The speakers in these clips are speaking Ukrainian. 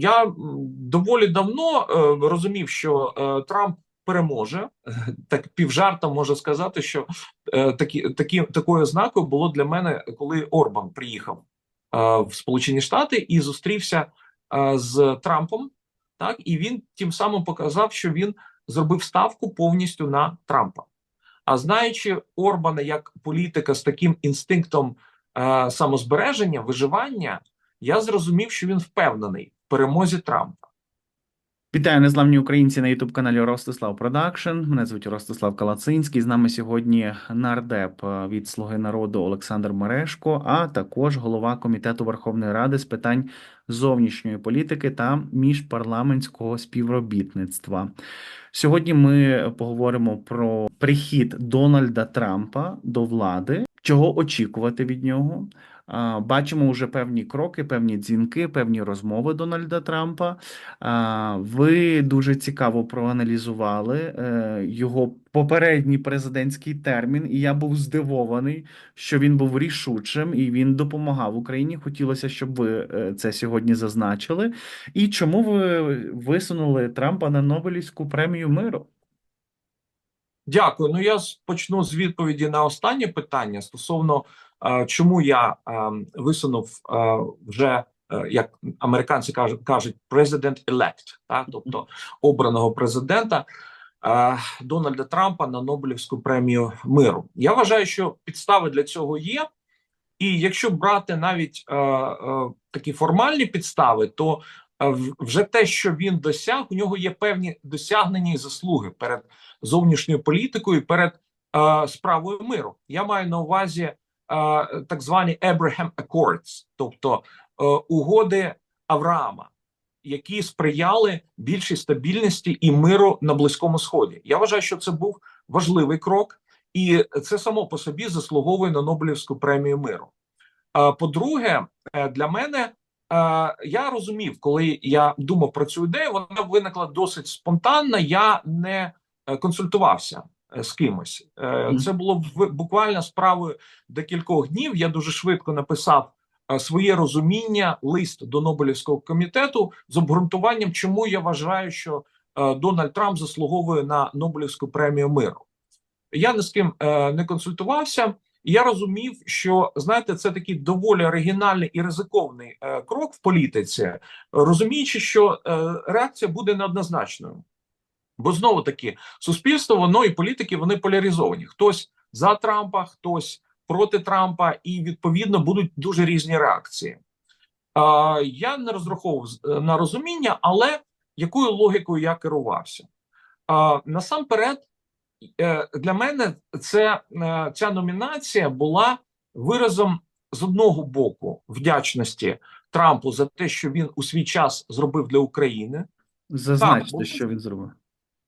я доволі давно е, розумів, що е, Трамп переможе. Так півжартом можу сказати, що е, такі, такі, такою ознакою було для мене, коли Орбан приїхав в Сполучені Штати і зустрівся з Трампом. Так, і він тим самим показав, що він зробив ставку повністю на Трампа. А знаючи Орбана як політика з таким інстинктом е, самозбереження, виживання, я зрозумів, що він впевнений перемозі Трампа. Вітаю незламні українці на youtube каналі Ростислав Продакшн. Мене звуть Ростислав Калацинський. З нами сьогодні нардеп е, від Слуги народу Олександр Мерешко, а також голова комітету Верховної Ради з питань зовнішньої політики та міжпарламентського співробітництва. Сьогодні ми поговоримо про прихід Дональда Трампа до влади, чого очікувати від нього. Бачимо вже певні кроки, певні дзвінки, певні розмови Дональда Трампа. Ви дуже цікаво проаналізували е, його попередній президентський термін, і я був здивований, що він був рішучим і він допомагав Україні. Хотілося, щоб ви е, це сьогодні зазначили. І чому ви висунули Трампа на Нобелівську премію миру? Дякую. Ну я почну з відповіді на останнє питання стосовно чому я висунув вже е, як американці кажуть, кажуть president-elect, так тобто обраного президента Дональда Трампа на Нобелівську премію миру. Я вважаю, що підстави для цього є. І якщо брати навіть е, е, такі формальні підстави, то е, вже те, що він досяг, у нього є певні досягнення і заслуги перед зовнішньою політикою, перед е, справою миру. Я маю на увазі так звані Abraham Accords, тобто е, угоди Авраама, які сприяли більшій стабільності і миру на Близькому Сході. Я вважаю, що це був важливий крок. І це само по собі заслуговує на Нобелівську премію миру. По-друге, е, для мене е, я розумів, коли я думав про цю ідею, вона виникла досить спонтанно. Я не е, консультувався е, з кимось. Е, Це було буквально справою декількох днів. Я дуже швидко написав е, своє розуміння, лист до Нобелівського комітету з обґрунтуванням, чому я вважаю, що е, Дональд Трамп заслуговує на Нобелівську премію миру. Я ні з ким е, не консультувався. і Я розумів, що знаєте, це такий доволі оригінальний і ризикований е, крок в політиці, розуміючи, що е, реакція буде неоднозначною. Бо знову таки суспільство, воно і політики вони поляризовані. Хтось за Трампа, хтось проти Трампа, і відповідно будуть дуже різні реакції. А, я не розраховував е, на розуміння, але якою логікою я керувався? А, насамперед, е, для мене це, е, ця номінація була виразом з одного боку вдячності Трампу за те, що він у свій час зробив для України. Зазначте, що він зробив.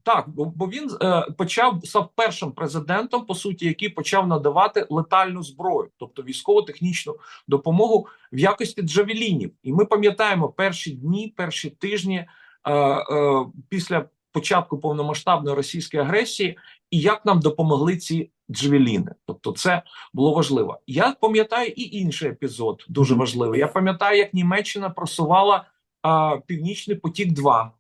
Так, бо, він е, почав став першим президентом, по суті, який почав надавати летальну зброю, тобто військово-технічну допомогу в якості джавелінів. І ми пам'ятаємо перші дні, перші тижні е, е, після початку повномасштабної російської агресії, і як нам допомогли ці джавеліни. Тобто, це було важливо. Я пам'ятаю і інший епізод, дуже важливий. Я пам'ятаю, як Німеччина просувала е, Північний потік 2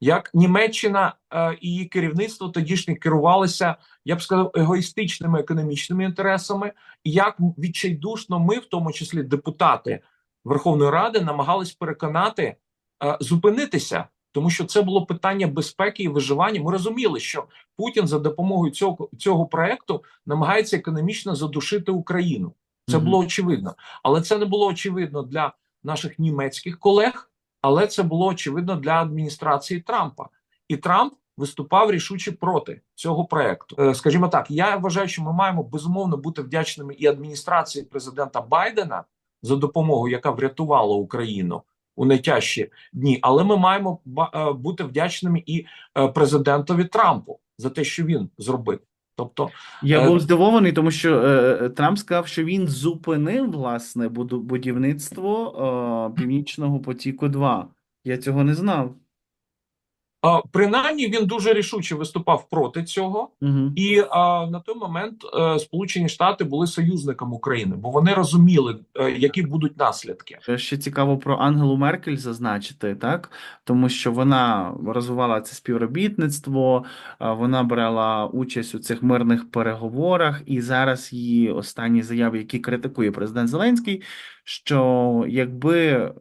як Німеччина е, і її керівництво тодішнє керувалися, я б сказав, егоїстичними економічними інтересами, і як відчайдушно ми, в тому числі депутати Верховної Ради, намагались переконати е, зупинитися, тому що це було питання безпеки і виживання. Ми розуміли, що Путін за допомогою цього цього проекту намагається економічно задушити Україну. Це було очевидно, але це не було очевидно для наших німецьких колег але це було очевидно для адміністрації Трампа, і Трамп виступав рішуче проти цього проекту. Е, Скажімо так, я вважаю, що ми маємо безумовно бути вдячними і адміністрації президента Байдена за допомогу, яка врятувала Україну у найтяжчі дні. Але ми маємо е, бути вдячними і е, президентові Трампу за те, що він зробив. Тобто, Я Е, був здивований, тому що е, Трамп сказав, що він зупинив власне будівництво е, Північного потіку 2 Я цього не знав. А, принаймні він дуже рішуче виступав проти цього, Угу. і а, на той момент е, Сполучені Штати були союзником України, бо вони розуміли, е, які будуть наслідки. Ще цікаво про Ангелу Меркель зазначити, так? Тому що вона розвивала це співробітництво, а, вона брала участь у цих мирних переговорах, і зараз її останні заяви, які критикує президент Зеленський, що якби,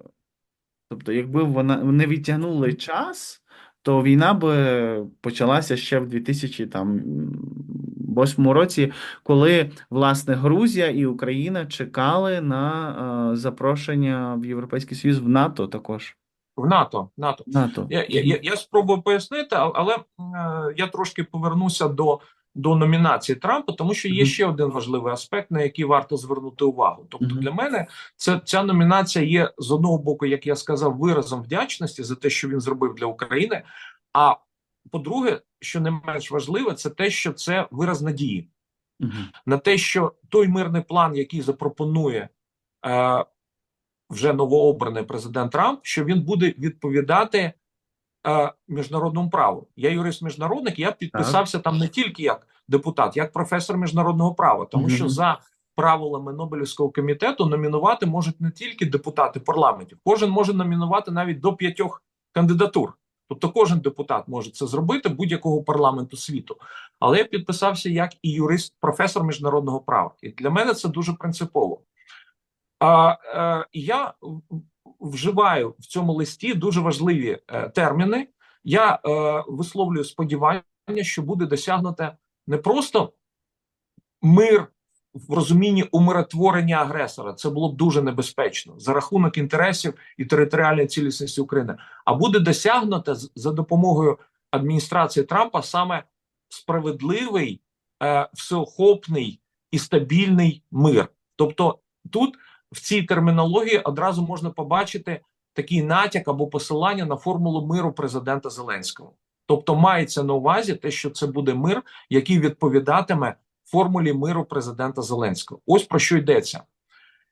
тобто, якби вона не відтягнули час, то війна би почалася ще в 2008 році, коли власне Грузія і Україна чекали на е, запрошення в Європейський Союз в НАТО також. В НАТО НАТО НАТО. я, я, я, спробую пояснити, але е, я трошки повернуся до, до номінації Трампа, тому що є ще один важливий аспект, на який варто звернути увагу. Тобто, для мене це ця номінація є з одного боку, як я сказав, виразом вдячності за те, що він зробив для України. А по-друге, що не менш важливе, це те, що це вираз надії Мгм. на те, що той мирний план, який запропонує е, вже новообраний президент Трамп, що він буде відповідати міжнародному праву. Я юрист міжнародник, я підписався там не тільки як депутат, як професор міжнародного права, тому що за правилами Нобелівського комітету номінувати можуть не тільки депутати парламентів, кожен може номінувати навіть до п'ятьох кандидатур. Тобто кожен депутат може це зробити будь-якого парламенту світу. Але я підписався як і юрист, професор міжнародного права. І для мене це дуже принципово. А е, я вживаю в цьому листі дуже важливі е, терміни. Я е, висловлюю сподівання, що буде досягнуте не просто мир в розумінні умиротворення агресора. Це було б дуже небезпечно за рахунок інтересів і територіальної цілісності України. А буде досягнуте за допомогою адміністрації Трампа саме справедливий, е, всеохопний і стабільний мир. Тобто, тут в цій термінології одразу можна побачити такий натяк або посилання на формулу миру президента Зеленського. Тобто мається на увазі те, що це буде мир, який відповідатиме формулі миру президента Зеленського. Ось про що йдеться.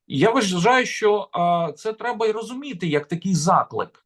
Я вважаю, що е, це треба і розуміти як такий заклик,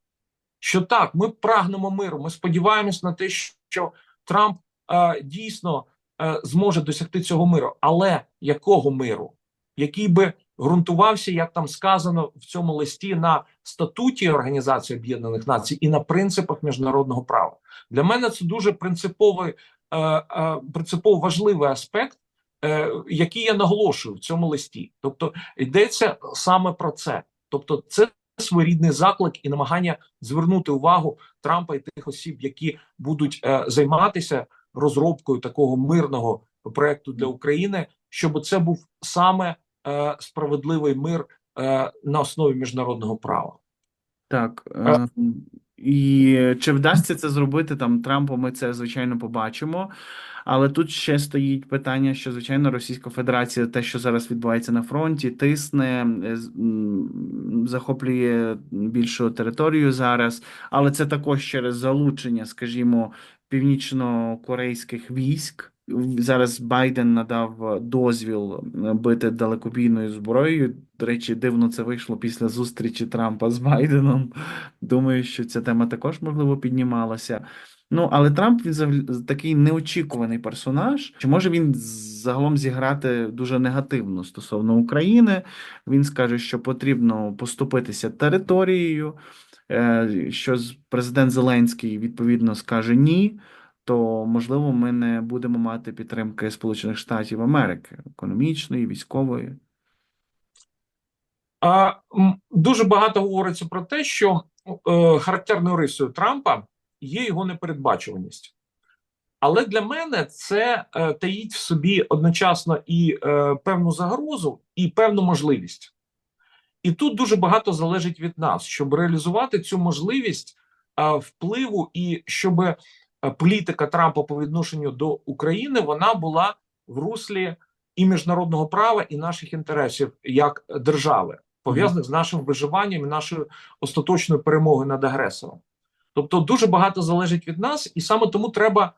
що так, ми прагнемо миру. Ми сподіваємось на те, що Трамп е, дійсно е, зможе досягти цього миру. Але якого миру? Який би ґрунтувався, як там сказано в цьому листі, на статуті Організації Об'єднаних Націй і на принципах міжнародного права. Для мене це дуже принциповий, е, е, принципово важливий аспект, е, який я наголошую в цьому листі. Тобто йдеться саме про це. Тобто, це своєрідний заклик і намагання звернути увагу Трампа і тих осіб, які будуть е, займатися розробкою такого мирного проекту для України, щоб це був саме справедливий мир е, на основі міжнародного права. Так. Е, і чи вдасться це зробити там Трампу, ми це звичайно побачимо. Але тут ще стоїть питання, що звичайно Російська Федерація, те, що зараз відбувається на фронті, тисне, е, захоплює більшу територію зараз, але це також через залучення, скажімо, північно-корейських військ. Зараз Байден надав дозвіл е, бити далекобійною зброєю. До речі, дивно це вийшло після зустрічі Трампа з Байденом. Думаю, що ця тема також можливо піднімалася. Ну, але Трамп він такий неочікуваний персонаж. Чи може він загалом зіграти дуже негативно стосовно України? Він скаже, що потрібно поступитися територією, е, що президент Зеленський відповідно скаже ні, то можливо ми не будемо мати підтримки Сполучених Штатів Америки економічної, військової. А, дуже багато говориться про те, що е, характерною рисою Трампа є його непередбачуваність. Але для мене це е, таїть в собі одночасно і е, певну загрозу, і певну можливість. І тут дуже багато залежить від нас, щоб реалізувати цю можливість е, впливу, і щоб політика Трампа по відношенню до України вона була в руслі і міжнародного права, і наших інтересів як держави, пов'язаних з нашим виживанням і нашою остаточною перемогою над агресором. Тобто, дуже багато залежить від нас, і саме тому треба,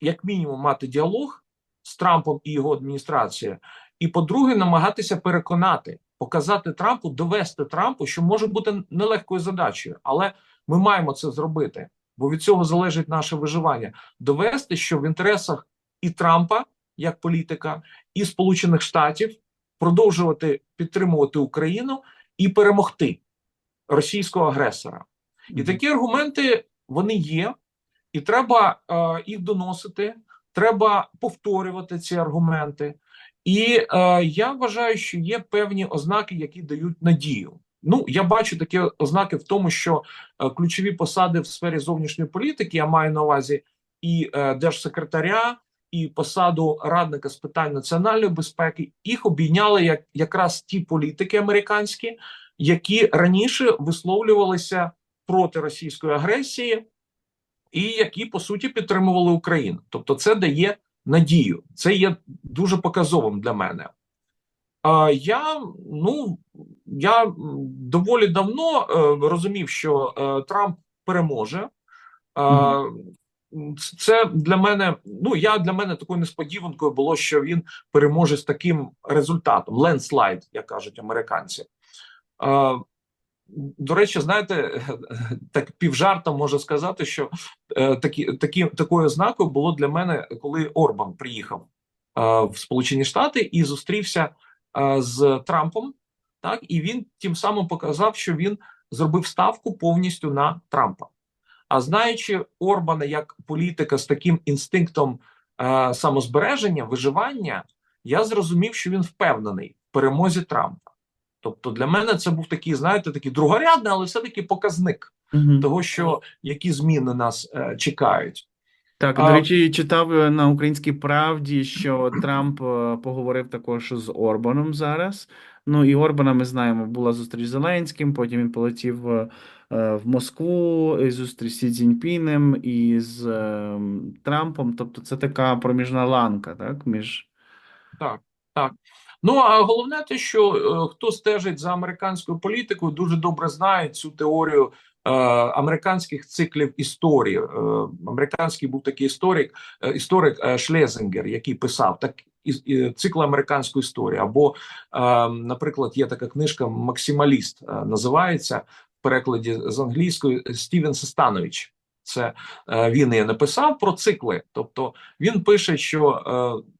як мінімум, мати діалог з Трампом і його адміністрацією. І по-друге, намагатися переконати, показати Трампу, довести Трампу, що може бути нелегкою задачею, але ми маємо це зробити. Бо від цього залежить наше виживання. Довести, що в інтересах і Трампа як політика, і Сполучених Штатів продовжувати підтримувати Україну і перемогти російського агресора. І такі аргументи вони є, і треба е, їх доносити. Треба повторювати ці аргументи. І е, я вважаю, що є певні ознаки, які дають надію. Ну, я бачу такі ознаки в тому, що е, ключові посади в сфері зовнішньої політики я маю на увазі і е, держсекретаря, і посаду радника з питань національної безпеки. Їх обійняли як якраз ті політики американські, які раніше висловлювалися проти російської агресії, і які по суті підтримували Україну. Тобто, це дає надію. Це є дуже показовим для мене. Я ну я доволі давно е, розумів, що е, Трамп переможе. Це для мене. Ну я для мене такою несподіванкою було, що він переможе з таким результатом. Ленслайд, як кажуть американці. До речі, знаєте, так півжартом можу сказати, що е, такі, такі, такою ознакою було для мене, коли Орбан приїхав в Сполучені Штати і зустрівся з Трампом, так і він тим самим показав, що він зробив ставку повністю на Трампа. А знаючи Орбана як політика з таким інстинктом е, самозбереження, виживання, я зрозумів, що він впевнений в перемозі Трампа. Тобто для мене це був такий, знаєте, такий другорядний, але все-таки показник Мгм. того, що які зміни нас е, чекають. Так, А- до речі, читав е, на українській правді, що Трамп е, поговорив також з Орбаном зараз. Ну і Орбана ми знаємо, була зустріч з Зеленським, потім він полетів е, в Москву, і зустріч з Цзіньпінем і з Трампом. Тобто це така проміжна ланка, так, між Так, так. Ну а головне те, що хто стежить за американською політикою, дуже добре знає цю теорію американських циклів історії. Е, американський був такий історик, е, історик е, Шлезингер, який писав так цикл американської історії. Або, е, наприклад, є така книжка Максималіст е, називається в перекладі з англійської Стівен Сестанович. Це е, він і написав про цикли. Тобто він пише, що е, Е,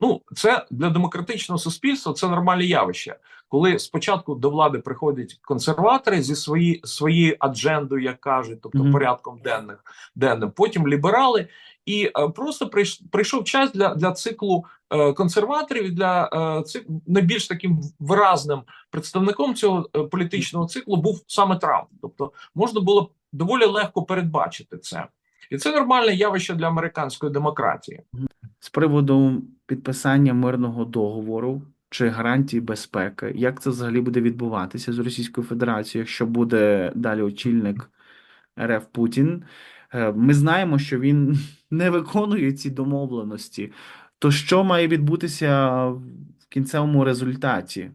ну, це для демократичного суспільства це нормальне явище, коли спочатку до влади приходять консерватори зі свої своєю аджендою, як кажуть, тобто Мгм. порядком денних денним, потім ліберали, і е, просто прийш, прийшов час для, для циклу е, консерваторів для е, цик, найбільш таким виразним представником цього е, політичного циклу був саме Трамп. Тобто можна було доволі легко передбачити це, і це нормальне явище для американської демократії. З приводу підписання мирного договору чи гарантії безпеки. Як це взагалі буде відбуватися з Російською Федерацією, якщо буде далі очільник РФ Путін? Е, Ми знаємо, що він не виконує ці домовленості. То що має відбутися в кінцевому результаті?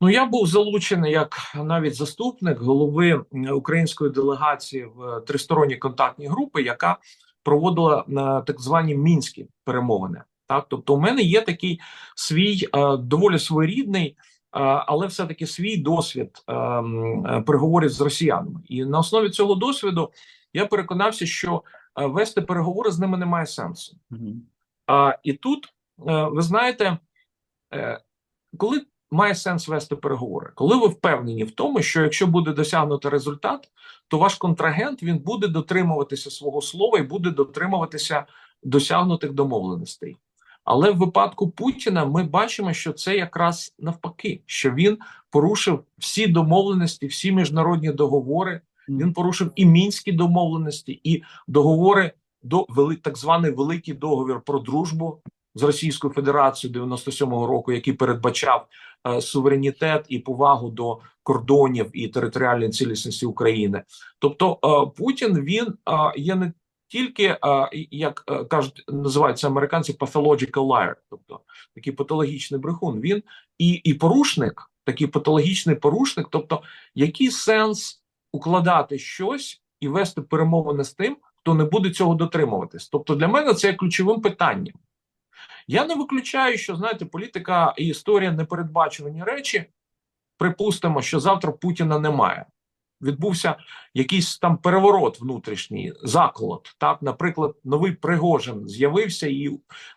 Ну, я був залучений як навіть заступник голови української делегації в е, тристоронній контактній групи, яка проводила е, так звані мінські перемовини. Так, тобто, у мене є такий свій е, доволі своєрідний, е, але все-таки свій досвід переговорів з росіянами. І на основі цього досвіду я переконався, що вести переговори з ними немає сенсу. А, і тут, ви знаєте, коли має сенс вести переговори, коли ви впевнені в тому, що якщо буде досягнуто результат, то ваш контрагент він буде дотримуватися свого слова і буде дотримуватися досягнутих домовленостей. Але в випадку Путіна ми бачимо, що це якраз навпаки, що він порушив всі домовленості, всі міжнародні договори. Він порушив і мінські домовленості, і договори до так званий великий договір про дружбу з Російською Федерацією 97-го року, який передбачав е, суверенітет і повагу до кордонів і територіальної цілісності України. Тобто е, Путін він е, є не тільки е, як е, кажуть, називаються американці pathological liar, тобто такий патологічний брехун. Він і, і порушник, такий патологічний порушник. Тобто, який сенс укладати щось і вести перемовини з тим, хто не буде цього дотримуватись. Тобто, для мене це є ключовим питанням. Я не виключаю, що знаєте, політика і історія непередбачувані речі. Припустимо, що завтра Путіна немає. відбувся якийсь там переворот внутрішній, заколот. Так, наприклад, новий Пригожин з'явився і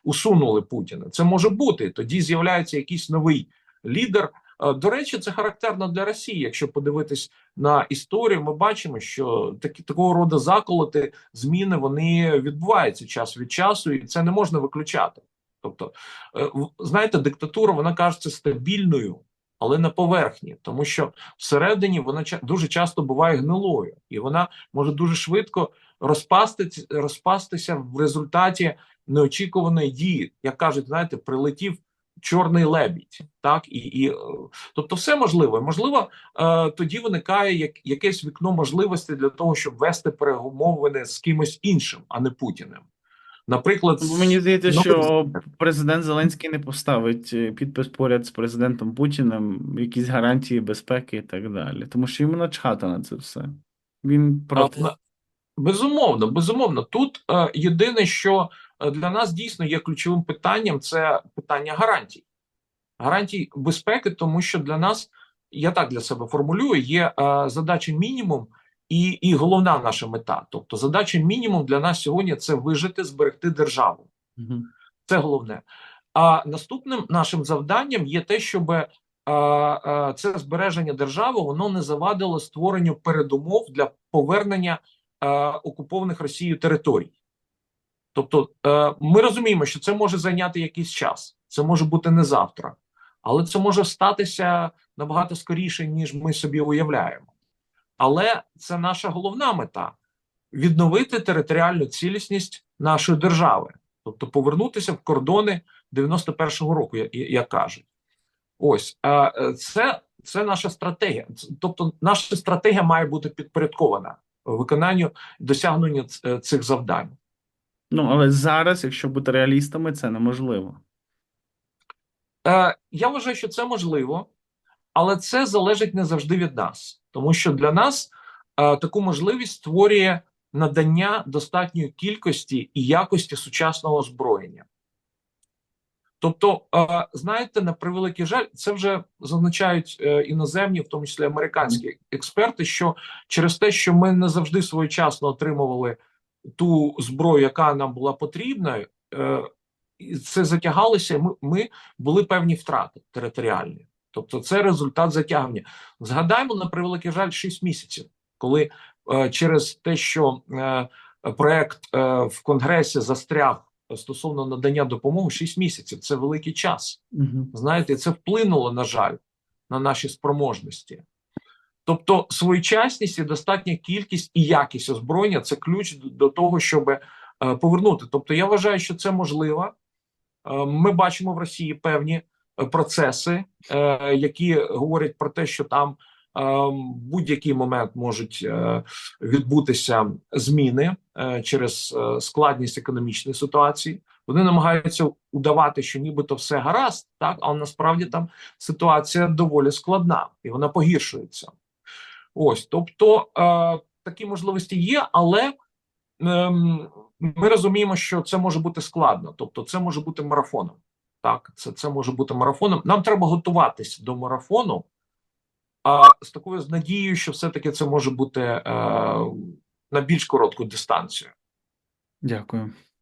усунули Путіна. Це може бути. Тоді з'являється якийсь новий лідер. Е, До речі, це характерно для Росії. Якщо подивитись на історію, ми бачимо, що такі такого роду заколоти, зміни вони відбуваються час від часу, і це не можна виключати. Тобто, е, знаєте, диктатура вона кажеться стабільною, але на поверхні, тому що всередині вона дуже часто буває гнилою, і вона може дуже швидко розпастись, розпастися в результаті неочікуваної дії. Як кажуть, знаєте, прилетів чорний лебідь, так і, і е, тобто, все можливо. Можливо, е, тоді виникає як якесь вікно можливості для того, щоб вести перемовини з кимось іншим, а не Путіним. Наприклад, Мені здається, Ну, що президент Зеленський не поставить е, підпис поряд з президентом Путіним, якісь гарантії безпеки і так далі. Тому що йому начхати на це все. Він проти. А, Безумовно, безумовно. Тут е, єдине, що е, для нас дійсно є ключовим питанням, це питання гарантій. Гарантій безпеки, тому що для нас, я так для себе формулюю, є е, задача мінімум і, і головна наша мета. Тобто, задача мінімум для нас сьогодні це вижити, зберегти державу. Мгм. Це головне. А наступним нашим завданням є те, щоб е, е, це збереження держави воно не завадило створенню передумов для повернення е, окупованих Росією територій. Тобто, е, ми розуміємо, що це може зайняти якийсь час, це може бути не завтра, але це може статися набагато скоріше, ніж ми собі уявляємо. Але це наша головна мета відновити територіальну цілісність нашої держави, тобто повернутися в кордони 91-го року, як, кажуть. Ось е, е, це, це наша стратегія. Тобто, наша стратегія має бути підпорядкована виконанню досягненню е, цих завдань. Ну, але зараз, якщо бути реалістами, це неможливо. Я вважаю, що це можливо, але це залежить не завжди від нас, тому що для нас е, таку можливість створює надання достатньої кількості і якості сучасного озброєння. Тобто, е, знаєте, на превеликий жаль, це вже зазначають е, іноземні, в тому числі американські експерти, що через те, що ми не завжди своєчасно отримували ту зброю, яка нам була потрібна, е, це затягалося. Ми, ми були певні втрати територіальні. Тобто, це результат затягування. Згадаємо на превеликий жаль 6 місяців, коли е, через те, що е, проект е, в Конгресі застряг стосовно надання допомоги 6 місяців. Це великий час. Знаєте, це вплинуло, на жаль, на наші спроможності. Тобто, своєчасність і достатня кількість і якість озброєння це ключ до, того, щоб е, повернути. Тобто, я вважаю, що це можливо. Е, Ми бачимо в Росії певні процеси, е, які говорять про те, що там е, будь-який момент можуть е, відбутися зміни е, через е, складність економічної ситуації. Вони намагаються удавати, що нібито все гаразд, так але насправді там ситуація доволі складна і вона погіршується. Ось, тобто е, такі можливості є, але ем, ми розуміємо, що це може бути складно, тобто це може бути марафоном. Так, це, це може бути марафоном. Нам треба готуватись до марафону, а з такою з надією, що все-таки це може бути е, на більш коротку дистанцію. Дякую.